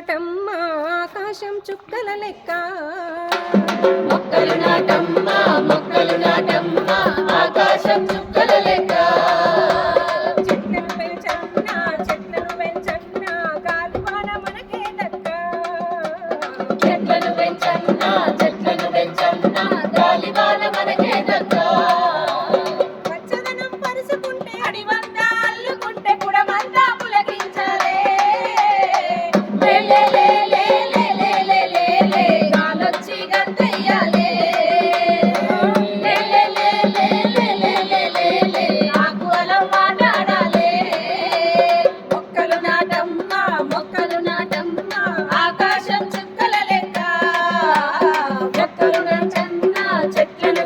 నాటమ్మ ఆకాశం చుక్కల లెక్క. మొక్కలు నాటమ్మ మొక్కలు నాటమ్మ ఆకాశం చుక్కల లెక్క. చెట్టు పెంచ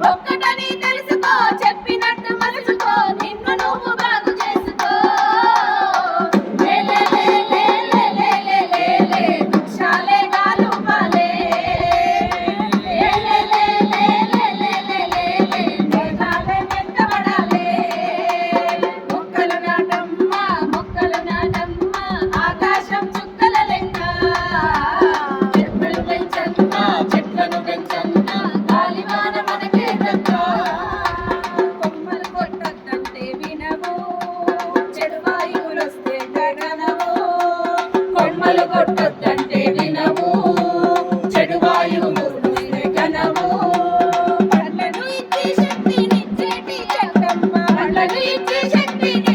감사합니다. కొమ్మలు కొట్టొద్దంటే వినవు చెడు వాయువు కనము పండ్లను ఇచ్చే శక్తినిచ్చే పండ్లను ఇచ్చే శక్తిని